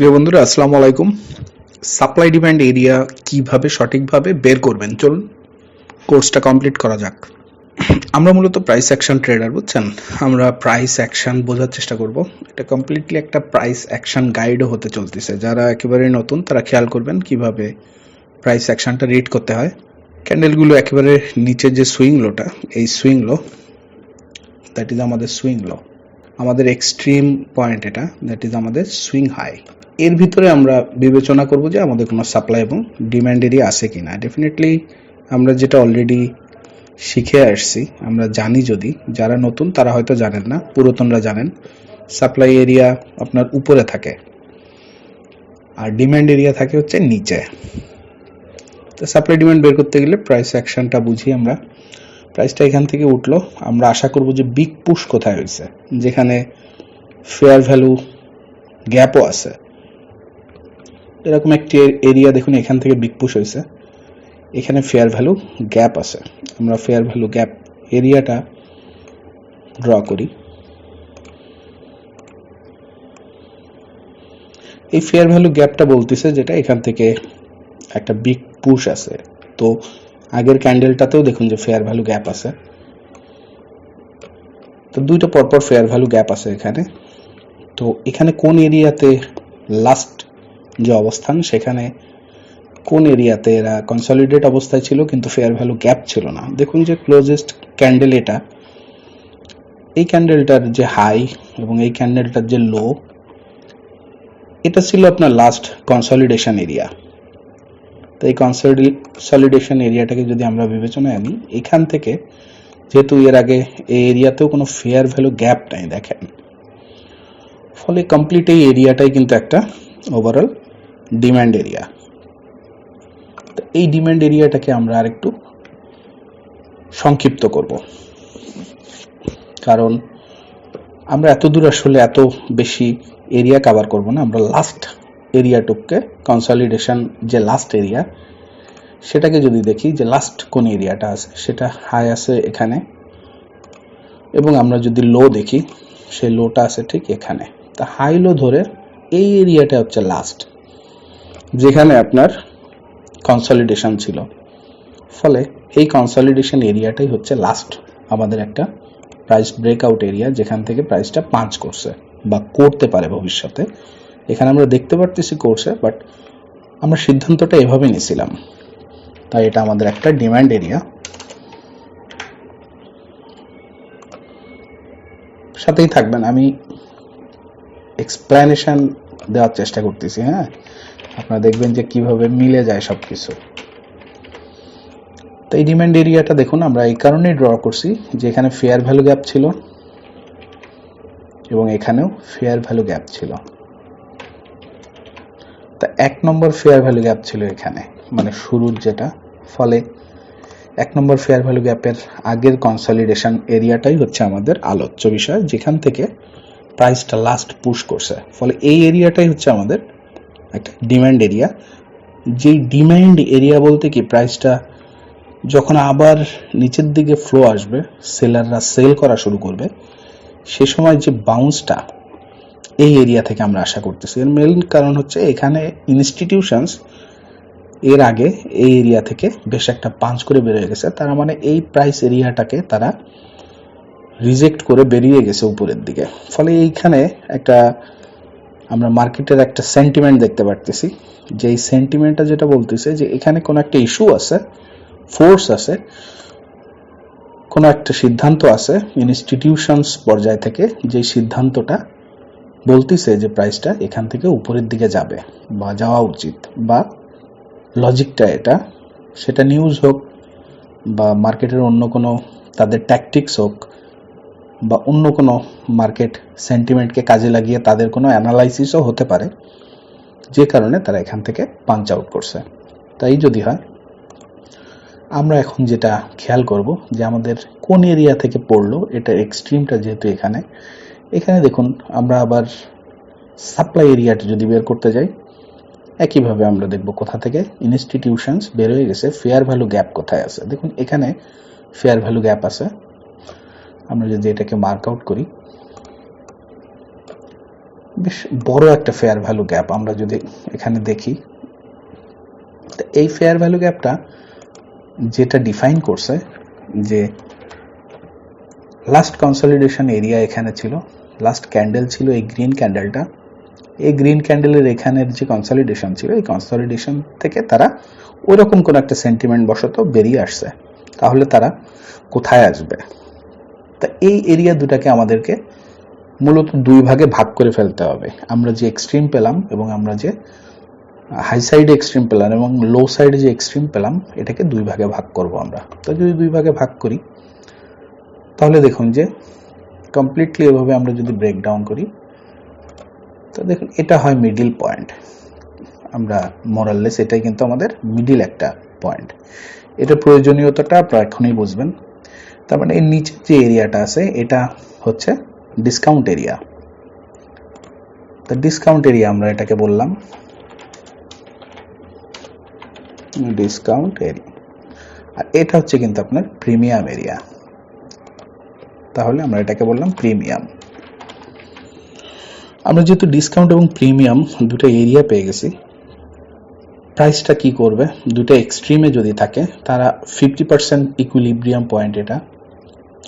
প্রিয় বন্ধুরা, আসসালামু আলাইকুম। সাপ্লাই ডিমান্ড এরিয়া কীভাবে সঠিকভাবে বের করবেন? চলুন, কোর্সটা কমপ্লিট করা যাক। আমরা মূলত প্রাইস অ্যাকশন ট্রেডার বুঝছেন? আমরা প্রাইস অ্যাকশন বোঝার চেষ্টা করব। এটা কমপ্লিটলি একটা প্রাইস অ্যাকশন গাইডও হতে চলতেছে। যারা একেবারে নতুন, তারা খেয়াল করবেন কীভাবে প্রাইস অ্যাকশনটা রিড করতে হয়। ক্যান্ডেলগুলো একেবারে নিচের যে সুইং লোটা এই সুইং লো দ্যাট ইজ আমাদের সুইং লো আমাদের এক্সট্রিম পয়েন্ট এটা দ্যাট ইজ আমাদের সুইং হাই এর ভিতরে আমরা বিবেচনা করব যে আমাদের কোনো সাপ্লাই এবং ডিমান্ড এরিয়া আছে কি না ডেফিনেটলি আমরা যেটা অলরেডি শিখে আসছি, আমরা জানি যদি, যারা নতুন তারা হয়তো জানেন না, পুরাতনরা জানেন সাপ্লাই এরিয়া আপনার উপরে থাকে। আর ডিম্যান্ড এরিয়া থাকে হচ্ছে নিচে। তো সাপ্লাই ডিমান্ড বের করতে গেলে প্রাইস অ্যাকশনটা বুঝি আমরা। প্রাইসটা এখান থেকে উঠল। আমরা আশা করব যে বিগ পুশ কোথায় হয়েছে? যেখানে ফেয়ার ভ্যালু গ্যাপও আছে। এরকম একটি এরিয়া দেখুন, এখান থেকে বিগ পুশ হয়েছে। এখানে ফেয়ার ভ্যালু গ্যাপ আছে। আমরা ফেয়ার ভ্যালু গ্যাপ এরিয়াটা ড্র করি। এই ফেয়ার ভ্যালু গ্যাপটা বলতেছে যেটা এখান থেকে একটা বিগ পুশ আছে। তো আগের ক্যান্ডেলটাতেও দেখুন যে ফেয়ার ভ্যালু গ্যাপ আছে। তো দুইটা পরপর ফেয়ার ভ্যালু গ্যাপ আছে এখানে। তো এখানে কোন এরিয়াতে লাস্ট যে অবস্থান, সেখানে কোন এরিয়াতে এরা কনসলিডেট অবস্থায় ছিল কিন্তু ফেয়ার ভ্যালু গ্যাপ ছিল না। দেখুন যে ক্লোজেস্ট ক্যান্ডেল এটা। এই ক্যান্ডেলটার যে হাই এবং এই ক্যান্ডেলটার যে লো এটা ছিল আপনার লাস্ট কনসলিডেশন এরিয়া তো এই কনসলিডেশন এরিয়াটাকে যদি আমরা বিবেচনায় আনি, এখান থেকে যেহেতু এর আগে এই এরিয়াতেও কোনো ফেয়ার ভ্যালু গ্যাপ নাই, দেখেন। ফলে কমপ্লিট এই এরিয়াটাই কিন্তু একটা ওভারঅল ডিমান্ড এরিয়া এই ডিমান্ড এরিয়াটাকে আমরা আরেকটু সংক্ষিপ্ত করব। কারণ আমরা এত দূর আসলে এত বেশি এরিয়া কভার করব না, আমরা লাস্ট এরিয়াটুককে কনসলিডেশন যে লাস্ট এরিয়া সেটাকে যদি দেখি যে লাস্ট কোন এরিয়াটা আছে, সেটা হাই আছে এখানে। এবং আমরা যদি লো দেখি, সেই লোটা আছে ঠিক এখানে। তা হাই লো ধরে এই এরিয়াটা হচ্ছে লাস্ট যেখানে আপনার কনসলিডেশন ছিল। ফলে এই কনসলিডেশন এরিয়াটাই হচ্ছে লাস্ট আমাদের একটা প্রাইস ব্রেকআউট এরিয়া যেখান থেকে প্রাইসটা পাঁচ করছে বা করতে পারে ভবিষ্যতে। এখানে আমরা দেখতে পারতেছি করছে বাট আমরা সিদ্ধান্তটা এভাবে নিয়েছিলাম তাই এটা আমাদের একটা ডিমান্ড এরিয়া সাথেই থাকবেন, আমি এক্সপ্লেনেশন দেওয়ার চেষ্টা করতেছি হ্যাঁ? আপনারা দেখবেন যে কীভাবে মিলে যায় সব কিছু তো এই ডিমান্ড এরিয়াটা দেখুন, আমরা এই কারণেই ড্র করছি যে এখানে ফেয়ার ভ্যালু গ্যাপ ছিল এবং এখানেও ফেয়ার ভ্যালু গ্যাপ ছিল। তা এক নম্বর ফেয়ার ভ্যালু গ্যাপ ছিল এখানে মানে শুরুর যেটা, ফলে এক নম্বর ফেয়ার ভ্যালু গ্যাপের আগের কনসলিডেশন এরিয়াটাই হচ্ছে আমাদের আলোচ্য বিষয়, যেখান থেকে প্রাইসটা লাস্ট পুশ করছে। ফলে এই এরিয়াটাই হচ্ছে আমাদের একটা ডিম্যান্ড এরিয়া যেই ডিম্যান্ড এরিয়া বলতে কি প্রাইসটা যখন আবার নিচের দিকে ফ্লো আসবে সেলাররা সেল করা শুরু করবে, সে সময় যে বাউন্সটা এই এরিয়া থেকে আমরা আশা করতেছি। এর মেইন কারণ হচ্ছে এখানে ইনস্টিটিউশনস এর আগে এই এরিয়া থেকে বেশ একটা পাঞ্চ করে বেরিয়ে গেছে। তার মানে এই প্রাইস এরিয়াটাকে তারা রিজেক্ট করে বেরিয়ে গেছে উপরের দিকে। ফলে এইখানে একটা আমরা মার্কেটের একটা সেন্টিমেন্ট দেখতে পারতেছি। যে এই সেন্টিমেন্টটা যেটা বলতেছে যে এখানে কোনো একটা ইস্যু আছে ফোর্স আছে, কোনো একটা সিদ্ধান্ত আছে ইনস্টিটিউশনস পর্যায় থেকে যে সিদ্ধান্তটা বলতেছে যে প্রাইসটা এখান থেকে উপরের দিকে যাবে বা যাওয়া উচিত বা লজিকটা এটা, সেটা নিউজ হোক বা মার্কেটের অন্য কোনো তাদের ট্যাকটিক্স হোক বা অন্য কোনো মার্কেট সেন্টিমেন্টকে কাজে লাগিয়ে তাদের কোনো অ্যানালাইসিসও হতে পারে, যে কারণে তারা এখান থেকে পাঞ্চ আউট করছে। তাই যদি হয়, আমরা এখন যেটা খেয়াল করব যে আমাদের কোন এরিয়া থেকে পড়ল, এটা এক্সট্রিমটা যেহেতু এখানে এখানে দেখুন আমরা আবার সাপ্লাই এরিয়াটা যদি বের করতে যাই, একইভাবে আমরা দেখব কোথা থেকে ইনস্টিটিউশনস বের হয়ে গেছে ফেয়ার ভ্যালু গ্যাপ কোথায় আছে। দেখুন এখানে ফেয়ার ভ্যালু গ্যাপ আছে। আমরা যদি এটাকে মার্ক আউট করি, বেশ বড় একটা ফেয়ার ভ্যালু গ্যাপ আমরা যদি এখানে দেখি এই ফেয়ার ভ্যালু গ্যাপটা যেটা ডিফাইন করছে যে লাস্ট কনসলিডেশন এরিয়া এখানে ছিল লাস্ট ক্যান্ডেল ছিল এই গ্রিন ক্যান্ডেলটা এই গ্রিন ক্যান্ডেলের এখানের যে কনসলিডেশন ছিল, এই কনসলিডেশন থেকে তারা ওইরকম কোনো একটা সেন্টিমেন্ট বশত বেরিয়ে আসছে। তাহলে তারা কোথায় আসবে? তা এই এরিয়া দুটাকে আমাদেরকে মূলত দুই ভাগে ভাগ করে ফেলতে হবে। আমরা যে এক্সট্রিম পেলাম এবং আমরা যে হাই সাইডে এক্সট্রিম পেলাম এবং লো সাইডে যে এক্সট্রিম পেলাম, এটাকে দুই ভাগে ভাগ করব আমরা। তো যদি দুই ভাগে ভাগ করি, তাহলে দেখুন যে কমপ্লিটলি এভাবে আমরা যদি ব্রেকডাউন করি, তো দেখুন এটা হয় মিডিল পয়েন্ট আমরা মোরাললেস এটাই কিন্তু আমাদের মিডিল একটা পয়েন্ট এটা প্রয়োজনীয়তাটা আপনারা এখনই বুঝবেন। তার মানে এর নিচে যে এরিয়াটা আছে, এটা হচ্ছে ডিসকাউন্ট এরিয়া তো ডিসকাউন্ট এরিয়া আমরা এটাকে বললাম ডিসকাউন্ট এরিয়া আর এটা হচ্ছে কিন্তু আপনার প্রিমিয়াম এরিয়া তাহলে আমরা এটাকে বললাম প্রিমিয়াম আমরা যেহেতু ডিসকাউন্ট এবং প্রিমিয়াম দুটো এরিয়া পেয়ে গেছি প্রাইসটা কি করবে? দুটো এক্সট্রিমে যদি থাকে, তারা ফিফটি পার্সেন্ট ইকুইলিব্রিয়াম পয়েন্ট এটা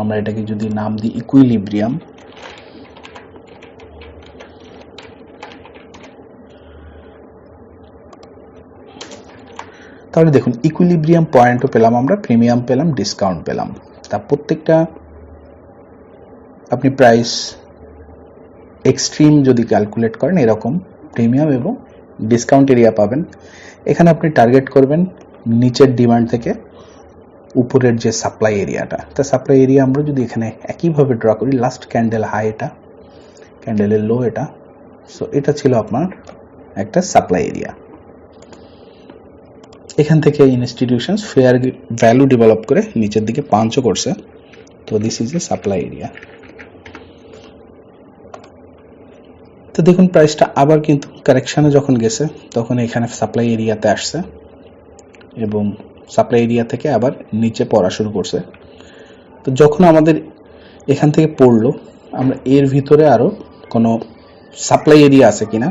আমরা এটাকে যদি নাম দিই ইকুইলিব্রিয়াম তাহলে দেখুন ইকুইলিব্রিয়াম পয়েন্টও পেলাম আমরা প্রিমিয়াম পেলাম ডিসকাউন্ট পেলাম। তা প্রত্যেকটা আপনি প্রাইস এক্সট্রিম যদি ক্যালকুলেট করেন, এরকম প্রিমিয়াম এবং ডিসকাউন্ট এরিয়া পাবেন। এখানে আপনি টার্গেট করবেন নিচের ডিমান্ড থেকে। উপরের যে সাপ্লাই এরিয়াটা তা সাপ্লাই এরিয়া আমরা যদি এখানে একইভাবে ড্র করি লাস্ট ক্যান্ডেল হাই এটা ক্যান্ডেলের লো এটা সো এটা ছিল আপনার একটা সাপ্লাই এরিয়া এখান থেকে ইনস্টিটিউশন ফেয়ার ভ্যালু ডেভেলপ করে নিচের দিকে পাঞ্চও করছে, তো this is a supply area তো দেখুন প্রাইসটা আবার কিন্তু কারেকশানে যখন গেছে, তখন এখানে সাপ্লাই এরিয়াতে আসছে, এবং সাপ্লাই এরিয়া থেকে আবার নিচে পড়া শুরু করছে। তো যখন আমাদের এখান থেকে পড়ল, আমরা এর ভিতরে আরও কোনো সাপ্লাই এরিয়া আছে কিনা,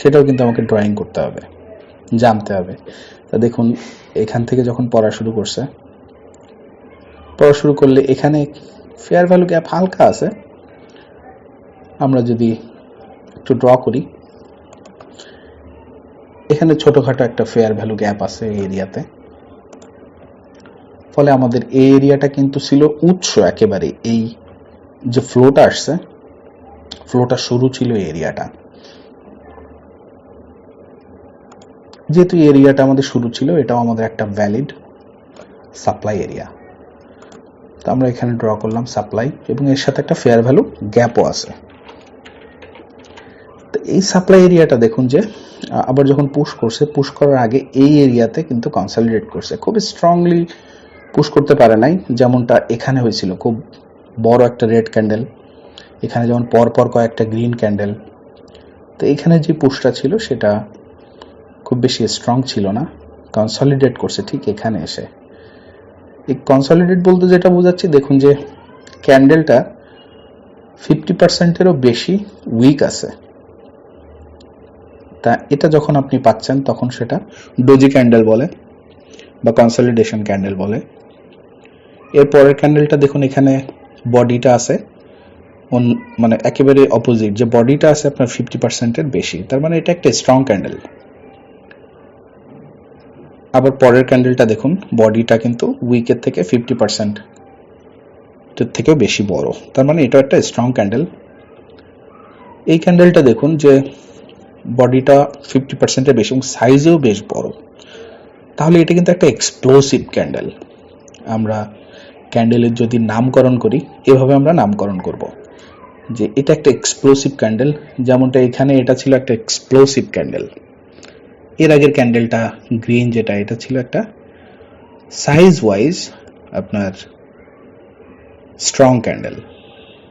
সেটাও কিন্তু আমাকে ড্রয়িং করতে হবে, জানতে হবে। তা দেখুন, এখান থেকে যখন পড়া শুরু করছে, পড়া শুরু করলে এখানে ফেয়ার ভ্যালু গ্যাপ হালকা আছে। আমরা যদি একটু ড্র করি, এখানে ছোটোখাটো একটা ফেয়ার ভ্যালু গ্যাপ আছে এরিয়াতে। ফলে আমাদের এই এরিয়াটা কিন্তু ছিল উৎস একেবারে এই যে ফ্লোটা আসছে, ফ্লোটা শুরু ছিল এরিয়াটা। যেহেতু এরিয়াটা আমাদের শুরু ছিল, এটাও আমাদের একটা ভ্যালিড সাপ্লাই এরিয়া তো আমরা এখানে ড্র করলাম সাপ্লাই এবং এর সাথে একটা ফেয়ার ভ্যালু গ্যাপও আছে। তো এই সাপ্লাই এরিয়াটা দেখুন যে আবার যখন পুশ করছে পুশ করার আগে এই এরিয়াতে কিন্তু কনসলিডেট করছে। খুব স্ট্রংলি পুশ করতে পারে নাই, যেমনটা এখানে হয়েছিল। খুব বড় একটা রেড ক্যান্ডেল এখানে যেমন পরপর কয়েকটা গ্রিন ক্যান্ডেল তো এখানে যে পুশটা ছিল, সেটা খুব বেশি স্ট্রং ছিল না কনসলিডেট করছে ঠিক এখানে এসে। এই কনসলিডেট বলতে যেটা বোঝাচ্ছি, দেখুন যে ক্যান্ডেলটা ফিফটি পার্সেন্টেরও বেশি উইক আছে। তা এটা যখন আপনি পাচ্ছেন, তখন সেটা ডোজি ক্যান্ডেল বলে বা কনসলিডেশন ক্যান্ডেল বলে। এর পরের ক্যান্ডেলটা দেখুন, এখানে বডিটা আছে। মানে একেবারে অপোজিট যে বডিটা আছে, আপনার ফিফটি পার্সেন্টের বেশি। তার মানে এটা একটা স্ট্রং ক্যান্ডেল আবার পরের ক্যান্ডেলটা দেখুন বডিটা কিন্তু উইকের থেকে ফিফটি পার্সেন্ট থেকেও বেশি বড়। তার মানে এটা একটা স্ট্রং ক্যান্ডেল এই ক্যান্ডেলটা দেখুন, যে বডিটা ফিফটি পার্সেন্টের বেশি এবং সাইজেও বেশ বড়। তাহলে এটা কিন্তু একটা এক্সপ্লোসিভ ক্যান্ডেল আমরা ক্যান্ডেলের যদি নামকরণ করি, এভাবে আমরা নামকরণ করব। যে এটা একটা এক্সপ্লোসিভ ক্যান্ডেল যেমনটা এখানে এটা ছিল একটা এক্সপ্লোসিভ ক্যান্ডেল এর আগের ক্যান্ডেলটা গ্রিন যেটা, এটা ছিল একটা সাইজ ওয়াইজ আপনার স্ট্রং ক্যান্ডেল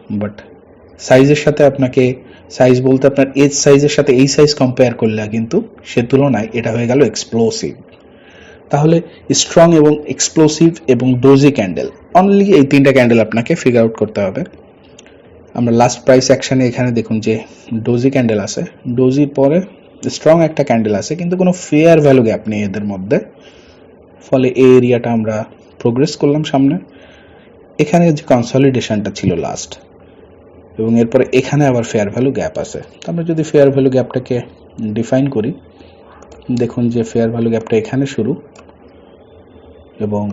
বাট সাইজের সাথে আপনাকে সাইজ বলতে আপনার এজ সাইজের সাথে এই সাইজ কম্পেয়ার করলে কিন্তু সে তুলনায় এটা হয়ে গেল এক্সপ্লোসিভ তাহলে স্ট্রং এবং এক্সপ্লোসিভ এবং ডোজি ক্যান্ডেল অনলি এই তিনটা ক্যান্ডেল আপনাকে ফিগার আউট করতে হবে। আমরা লাস্ট প্রাইস অ্যাকশানে এখানে দেখুন যে ডোজি ক্যান্ডেল আছে। ডোজির পরে স্ট্রং একটা ক্যান্ডেল আছে, কিন্তু কোনো ফেয়ার ভ্যালু গ্যাপ নেই এদের মধ্যে। ফলে এই এরিয়াটা আমরা প্রোগ্রেস করলাম সামনে। এখানে যে কনসলিডেশনটা ছিল লাস্ট এবং এরপরে এখানে আবার ফেয়ার ভ্যালু গ্যাপ আছে। তো আমরা যদি ফেয়ার ভ্যালু গ্যাপটাকে ডিফাইন করি দেখুন যে ফেয়ার ভ্যালু গ্যাপটা এখানে শুরু এবং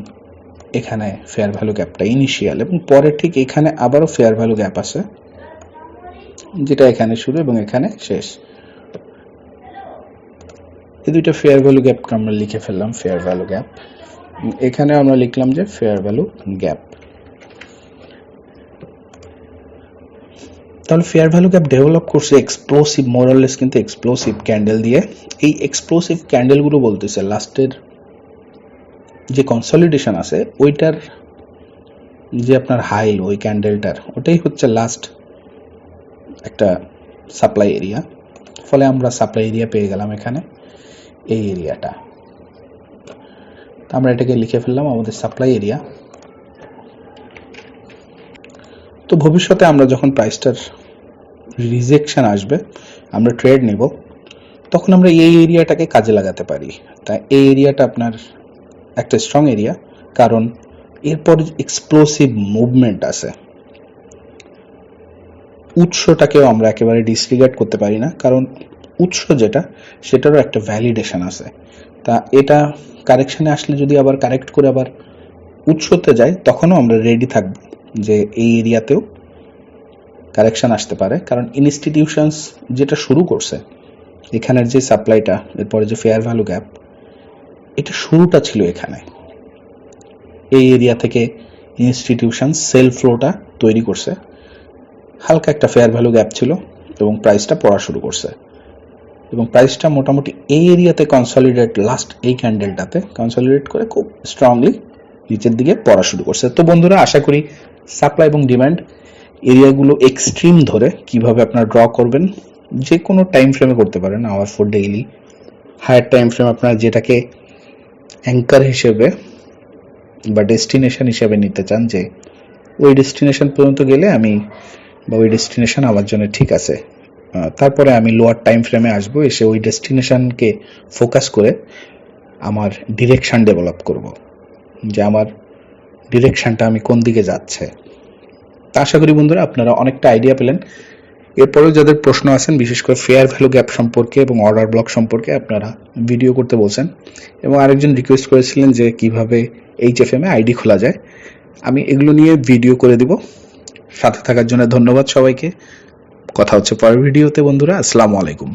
এখানে ফেয়ার ভ্যালু গ্যাপটা ইনিশিয়াল এবং পরে ঠিক এখানে আবারও ফেয়ার ভ্যালু গ্যাপ আছে, যেটা এখানে শুরু এবং এখানে শেষ। এই দুইটা ফেয়ার ভ্যালু গ্যাপকে আমরা লিখে ফেললাম ফেয়ার ভ্যালু গ্যাপ এখানে আমরা লিখলাম যে ফেয়ার ভ্যালু গ্যাপ তাহলে ফেয়ার ভ্যালু গ্যাপ ডেভেলপ করছে এক্সপ্লোসিভ মোরাললেস কিন্তু এক্সপ্লোসিভ ক্যান্ডেল দিয়ে। এই এক্সপ্লোসিভ ক্যান্ডেলগুলো বলতেছে লাস্টের যে কনসলিডেশন আছে, ওইটার যে আপনার হাই ওই ক্যান্ডেলটার ওটাই হচ্ছে লাস্ট একটা সাপ্লাই এরিয়া ফলে আমরা সাপ্লাই এরিয়া পেয়ে গেলাম এখানে, এই এরিয়াটা আমরা এটাকে লিখে ফেললাম, আমাদের সাপ্লাই এরিয়া তো ভবিষ্যতে আমরা যখন প্রাইসটার রিজেকশন আসবে, আমরা ট্রেড নিব, তখন আমরা এই এরিয়াটাকে কাজে লাগাতে পারি। তা এই এরিয়াটা আপনার একটা স্ট্রং এরিয়া কারণ এরপর এক্সপ্লোসিভ মুভমেন্ট আছে। উৎসটাকেও আমরা একেবারে ডিসরিগার্ড করতে পারি না, কারণ উৎস যেটা, সেটারও একটা ভ্যালিডেশন আছে। তা এটা কারেকশনে আসলে যদি আবার কারেক্ট করে আবার উৎসতে যায় তখনও আমরা রেডি থাকব। যে এই এরিয়াতেও কারেকশন আসতে পারে। কারণ ইনস্টিটিউশনস যেটা শুরু করছে, এখানের যে সাপ্লাইটা এরপরে যে ফেয়ার ভ্যালু গ্যাপ এটা শুরুটা ছিল এখানে। এই এরিয়া থেকে ইনস্টিটিউশন সেল ফ্লোটা তৈরি করছে। হালকা একটা ফেয়ার ভ্যালু গ্যাপ ছিল এবং প্রাইসটা পড়া শুরু করছে। এবং প্রাইসটা মোটামুটি এই এরিয়াতে কনসলিডেট লাস্ট এই ক্যান্ডেলটাতে কনসলিডেট করে খুব স্ট্রংলি নিচের দিকে পড়া শুরু করছে। তো বন্ধুরা, আশা করি সাপ্লাই এবং ডিমান্ড এরিয়াগুলো এক্সট্রিম ধরে কীভাবে আপনারা ড্র করবেন, যে কোনো টাইম ফ্রেমে করতে পারেন। Hour for daily higher time frame আপনারা যেটাকে অ্যাঙ্কার হিসেবে বা ডেস্টিনেশন হিসেবে নিতে চান, যে ওই ডেস্টিনেশন পর্যন্ত গেলে আমি বা ওই ডেস্টিনেশন আমার জন্য ঠিক আছে। তারপরে আমি লোয়ার টাইম ফ্রেমে আসব, এসে ওই ডেস্টিনেশনকে ফোকাস করে আমার ডিরেকশন ডেভেলপ করব। যে আমার ডিরেকশনটা আমি কোন দিকে যাচ্ছে। আশা করি বন্ধুরা আপনারা অনেকটা আইডিয়া পেলেন। এরপরেও যাদের প্রশ্ন আছেন, বিশেষ করে ফেয়ার ভ্যালু গ্যাপ সম্পর্কে এবং অর্ডার ব্লক সম্পর্কে আপনারা ভিডিও করতে বলছেন এবং আরেকজন রিকোয়েস্ট করেছিলেন যে কীভাবে এইচ এফ এম এ আইডি খোলা যায়। আমি এগুলো নিয়ে ভিডিও করে দিব। সাথে থাকার জন্য ধন্যবাদ সবাইকে। কথা হচ্ছে পরের ভিডিওতে বন্ধুরা। আসসালামু আলাইকুম।